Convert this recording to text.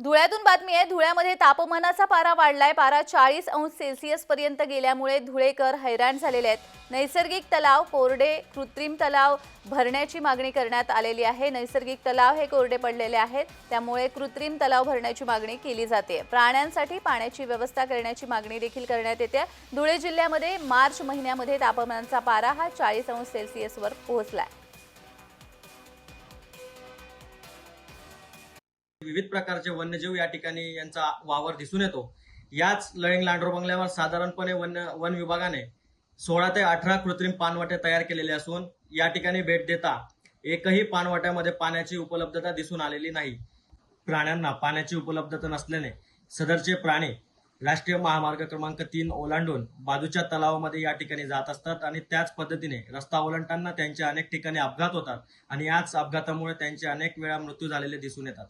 धुळ्यातून बातमी आहे धुळ्यामध्ये तापमानाचा पारा वाढलाय. पारा चाळीस अंश सेल्सिअस पर्यंत गेल्यामुळे धुळेकर हैराण झालेले आहेत. नैसर्गिक तलाव कोरडे कृत्रिम तलाव भरण्याची मागणी करण्यात आलेली आहे. नैसर्गिक तलाव हे कोरडे पडलेले आहेत त्यामुळे कृत्रिम तलाव भरण्याची मागणी केली जाते. प्राण्यांसाठी पाण्याची व्यवस्था करण्याची मागणी देखील करण्यात येते. धुळे जिल्ह्यामध्ये मार्च महिन्यामध्ये तापमानाचा पारा हा चाळीस अंश सेल्सिअसवर पोहोचला आहे विविध प्रकारचे वन्यजीव या ठिकाणी यांचा वावर दिसून येतो. याच लळिंग लांडोर बंगल्यावर साधारणपणे वन वन विभागाने सोळा ते अठरा कृत्रिम पानवाटे तयार केलेले असून या ठिकाणी भेट देता एकही पानवाट्यामध्ये पाण्याची उपलब्धता दिसून आलेली नाही. प्राण्यांना पाण्याची उपलब्धता नसल्याने सदरचे प्राणी राष्ट्रीय महामार्ग क्रमांक तीन ओलांडून बाजूच्या तलावामध्ये या ठिकाणी जात असतात आणि त्याच पद्धतीने रस्ता ओलांडताना त्यांचे अनेक ठिकाणी अपघात होतात आणि याच अपघातामुळे त्यांचे अनेक वेळा मृत्यू झालेले दिसून येतात.